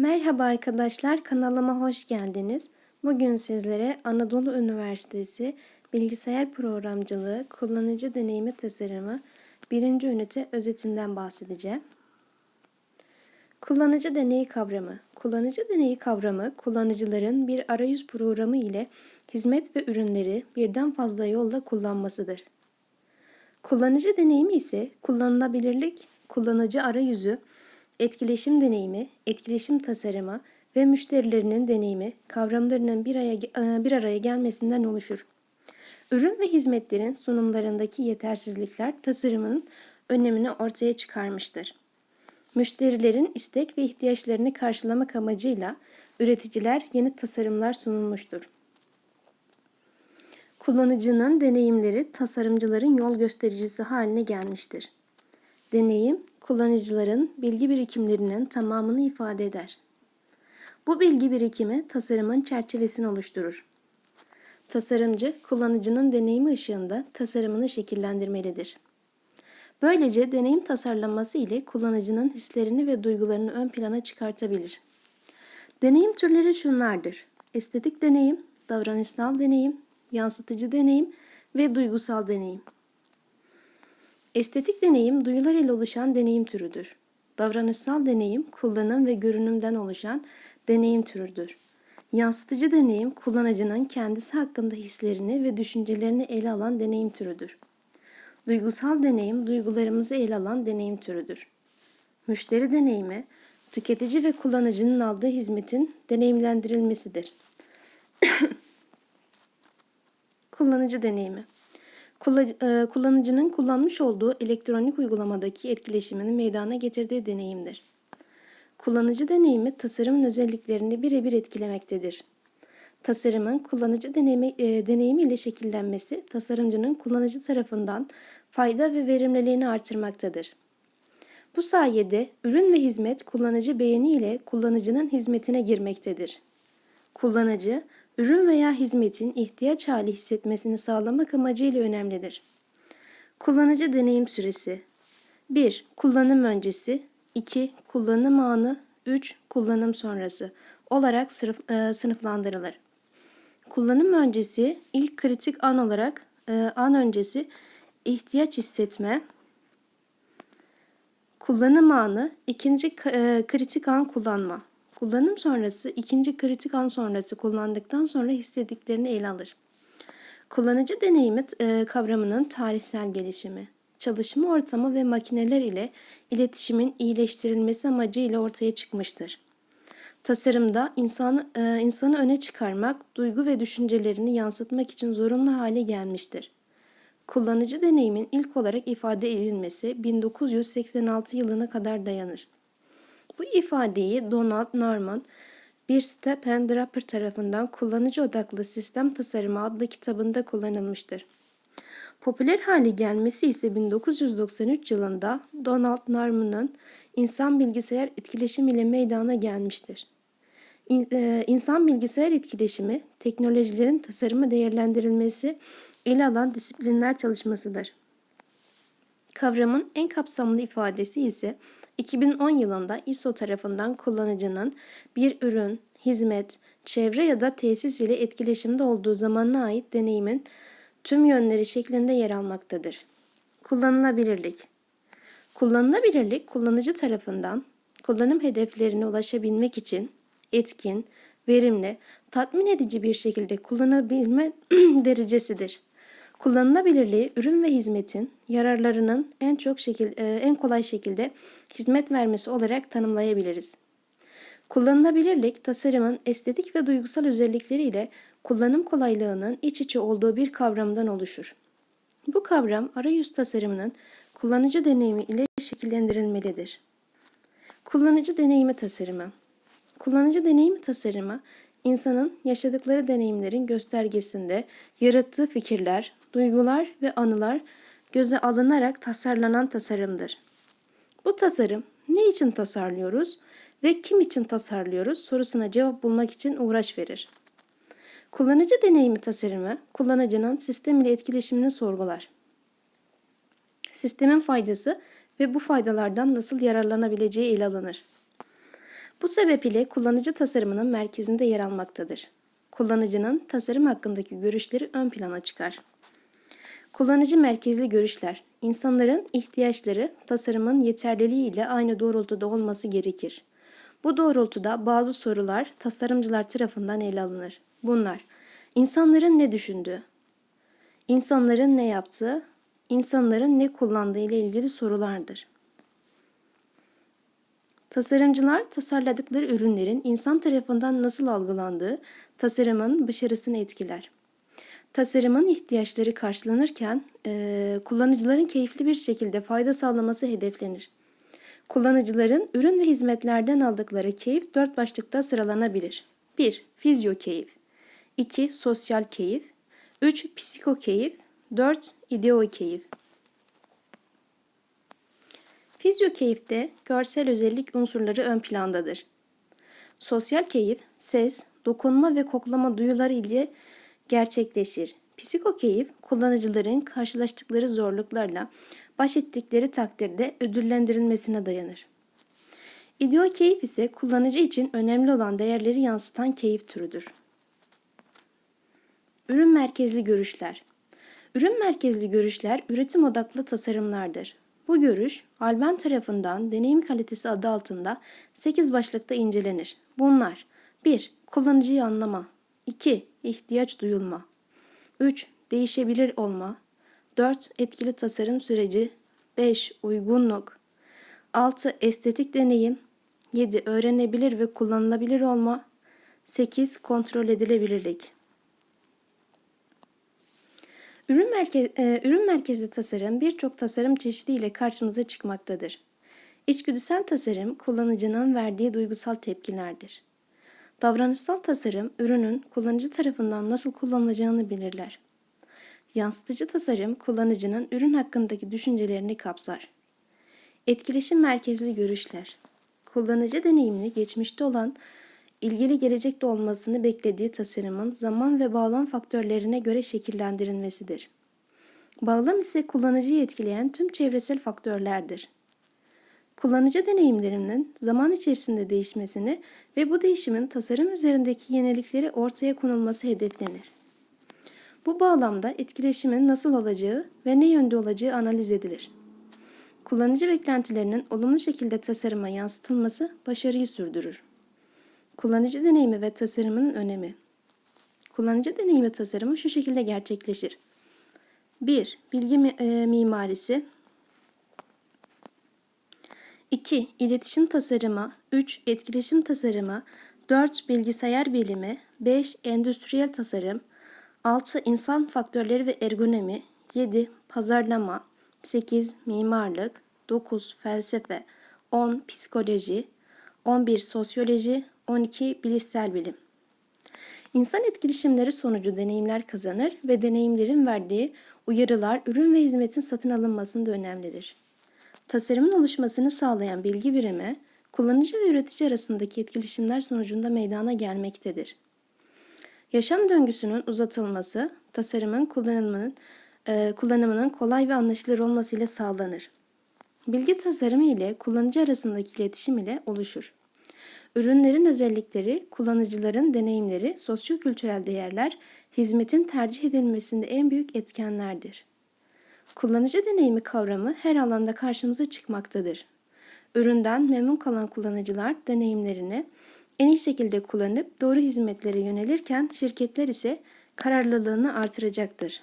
Merhaba arkadaşlar, kanalıma hoş geldiniz. Bugün sizlere Anadolu Üniversitesi Bilgisayar Programcılığı Kullanıcı Deneyimi Tasarımı 1. ünite özetinden bahsedeceğim. Kullanıcı deneyi kavramı. Kullanıcı deneyi kavramı, kullanıcıların bir arayüz programı ile hizmet ve ürünleri birden fazla yolla kullanmasıdır. Kullanıcı deneyimi ise kullanılabilirlik, kullanıcı arayüzü, etkileşim deneyimi, etkileşim tasarımı ve müşterilerinin deneyimi kavramlarının bir araya, e, bir araya gelmesinden oluşur. Ürün ve hizmetlerin sunumlarındaki yetersizlikler tasarımın önemini ortaya çıkarmıştır. Müşterilerin istek ve ihtiyaçlarını karşılamak amacıyla üreticiler yeni tasarımlar sunulmuştur. Kullanıcının deneyimleri tasarımcıların yol göstericisi haline gelmiştir. Deneyim, kullanıcıların bilgi birikimlerinin tamamını ifade eder. Bu bilgi birikimi tasarımın çerçevesini oluşturur. Tasarımcı, kullanıcının deneyimi ışığında tasarımını şekillendirmelidir. Böylece deneyim tasarlanması ile kullanıcının hislerini ve duygularını ön plana çıkartabilir. Deneyim türleri şunlardır. Estetik deneyim, davranışsal deneyim, yansıtıcı deneyim ve duygusal deneyim. Estetik deneyim duyular ile oluşan deneyim türüdür. Davranışsal deneyim kullanım ve görünümden oluşan deneyim türüdür. Yansıtıcı deneyim kullanıcının kendisi hakkında hislerini ve düşüncelerini ele alan deneyim türüdür. Duygusal deneyim duygularımızı ele alan deneyim türüdür. Müşteri deneyimi tüketici ve kullanıcının aldığı hizmetin deneyimlendirilmesidir. Kullanıcı deneyimi kullanıcının kullanmış olduğu elektronik uygulamadaki etkileşimini meydana getirdiği deneyimdir. Kullanıcı deneyimi tasarımın özelliklerini birebir etkilemektedir. Tasarımın kullanıcı deneyimi, e, deneyimi ile şekillenmesi tasarımcının kullanıcı tarafından fayda ve verimliliğini artırmaktadır. Bu sayede ürün ve hizmet kullanıcı beğeni ile kullanıcının hizmetine girmektedir. Kullanıcı, ürün veya hizmetin ihtiyaç hali hissetmesini sağlamak amacıyla önemlidir. Kullanıcı deneyim süresi 1. Kullanım öncesi 2. Kullanım anı 3. Kullanım sonrası olarak sınıf, e, sınıflandırılır. Kullanım öncesi ilk kritik an olarak e, an öncesi ihtiyaç hissetme, kullanım anı ikinci e, kritik an kullanma. Kullanım sonrası ikinci kritik an sonrası kullandıktan sonra hissettiklerini ele alır. Kullanıcı deneyimi e, kavramının tarihsel gelişimi, çalışma ortamı ve makineler ile iletişimin iyileştirilmesi amacıyla ortaya çıkmıştır. Tasarımda insanı, e, insanı öne çıkarmak, duygu ve düşüncelerini yansıtmak için zorunlu hale gelmiştir. Kullanıcı deneyimin ilk olarak ifade edilmesi 1986 yılına kadar dayanır. Bu ifadeyi Donald Norman bir Step and Draper tarafından Kullanıcı Odaklı Sistem Tasarımı adlı kitabında kullanılmıştır. Popüler hale gelmesi ise 1993 yılında Donald Norman'ın insan bilgisayar etkileşimi ile meydana gelmiştir. E, insan bilgisayar etkileşimi, teknolojilerin tasarımı değerlendirilmesi ele alan disiplinler çalışmasıdır. Kavramın en kapsamlı ifadesi ise 2010 yılında ISO tarafından kullanıcının bir ürün, hizmet, çevre ya da tesis ile etkileşimde olduğu zamana ait deneyimin tüm yönleri şeklinde yer almaktadır. Kullanılabilirlik Kullanılabilirlik kullanıcı tarafından kullanım hedeflerine ulaşabilmek için etkin, verimli, tatmin edici bir şekilde kullanabilme derecesidir. Kullanılabilirliği ürün ve hizmetin yararlarının en çok şekil, e, en kolay şekilde hizmet vermesi olarak tanımlayabiliriz. Kullanılabilirlik tasarımın estetik ve duygusal özellikleriyle kullanım kolaylığının iç içe olduğu bir kavramdan oluşur. Bu kavram arayüz tasarımının kullanıcı deneyimi ile şekillendirilmelidir. Kullanıcı deneyimi tasarımı Kullanıcı deneyimi tasarımı insanın yaşadıkları deneyimlerin göstergesinde yarattığı fikirler, duygular ve anılar göze alınarak tasarlanan tasarımdır. Bu tasarım ne için tasarlıyoruz ve kim için tasarlıyoruz sorusuna cevap bulmak için uğraş verir. Kullanıcı deneyimi tasarımı, kullanıcının sistem ile etkileşimini sorgular. Sistemin faydası ve bu faydalardan nasıl yararlanabileceği ele alınır. Bu sebep ile kullanıcı tasarımının merkezinde yer almaktadır. Kullanıcının tasarım hakkındaki görüşleri ön plana çıkar. Kullanıcı merkezli görüşler, insanların ihtiyaçları tasarımın yeterliliği ile aynı doğrultuda olması gerekir. Bu doğrultuda bazı sorular tasarımcılar tarafından ele alınır. Bunlar, insanların ne düşündüğü, insanların ne yaptığı, insanların ne kullandığı ile ilgili sorulardır. Tasarımcılar tasarladıkları ürünlerin insan tarafından nasıl algılandığı tasarımın başarısını etkiler. Tasarımın ihtiyaçları karşılanırken eee, kullanıcıların keyifli bir şekilde fayda sağlaması hedeflenir. Kullanıcıların ürün ve hizmetlerden aldıkları keyif dört başlıkta sıralanabilir. 1. Fizyo keyif 2. Sosyal keyif 3. Psiko keyif 4. İdeo keyif Fizyo keyifte görsel özellik unsurları ön plandadır. Sosyal keyif, ses, dokunma ve koklama duyuları ile gerçekleşir. Psiko keyif, kullanıcıların karşılaştıkları zorluklarla baş ettikleri takdirde ödüllendirilmesine dayanır. İdeo keyif ise kullanıcı için önemli olan değerleri yansıtan keyif türüdür. Ürün merkezli görüşler. Ürün merkezli görüşler üretim odaklı tasarımlardır. Bu görüş, Alben tarafından deneyim kalitesi adı altında 8 başlıkta incelenir. Bunlar 1. Kullanıcıyı anlama 2. ihtiyaç duyulma 3. Değişebilir olma 4. Etkili tasarım süreci 5. Uygunluk 6. Estetik deneyim 7. Öğrenebilir ve kullanılabilir olma 8. Kontrol edilebilirlik Ürün, merke e, ürün merkezli tasarım birçok tasarım çeşidiyle karşımıza çıkmaktadır. İçgüdüsel tasarım kullanıcının verdiği duygusal tepkilerdir. Davranışsal tasarım ürünün kullanıcı tarafından nasıl kullanılacağını belirler. Yansıtıcı tasarım kullanıcının ürün hakkındaki düşüncelerini kapsar. Etkileşim merkezli görüşler. Kullanıcı deneyimini geçmişte olan ilgili gelecekte olmasını beklediği tasarımın zaman ve bağlam faktörlerine göre şekillendirilmesidir. Bağlam ise kullanıcıyı etkileyen tüm çevresel faktörlerdir. Kullanıcı deneyimlerinin zaman içerisinde değişmesini ve bu değişimin tasarım üzerindeki yenilikleri ortaya konulması hedeflenir. Bu bağlamda etkileşimin nasıl olacağı ve ne yönde olacağı analiz edilir. Kullanıcı beklentilerinin olumlu şekilde tasarıma yansıtılması başarıyı sürdürür. Kullanıcı deneyimi ve tasarımının önemi. Kullanıcı deneyimi tasarımı şu şekilde gerçekleşir. 1. Bilgi e, mimarisi 2. İletişim tasarımı 3. Etkileşim tasarımı 4. Bilgisayar bilimi 5. Endüstriyel tasarım 6. İnsan faktörleri ve ergonomi 7. Pazarlama 8. Mimarlık 9. Felsefe 10. Psikoloji 11. Sosyoloji 12. Bilişsel bilim İnsan etkileşimleri sonucu deneyimler kazanır ve deneyimlerin verdiği uyarılar ürün ve hizmetin satın alınmasında önemlidir. Tasarımın oluşmasını sağlayan bilgi birimi, kullanıcı ve üretici arasındaki etkileşimler sonucunda meydana gelmektedir. Yaşam döngüsünün uzatılması, tasarımın kullanımının, e, kullanımının kolay ve anlaşılır olmasıyla sağlanır. Bilgi tasarımı ile kullanıcı arasındaki iletişim ile oluşur. Ürünlerin özellikleri, kullanıcıların deneyimleri, sosyokültürel değerler, hizmetin tercih edilmesinde en büyük etkenlerdir. Kullanıcı deneyimi kavramı her alanda karşımıza çıkmaktadır. Üründen memnun kalan kullanıcılar deneyimlerini en iyi şekilde kullanıp doğru hizmetlere yönelirken şirketler ise kararlılığını artıracaktır.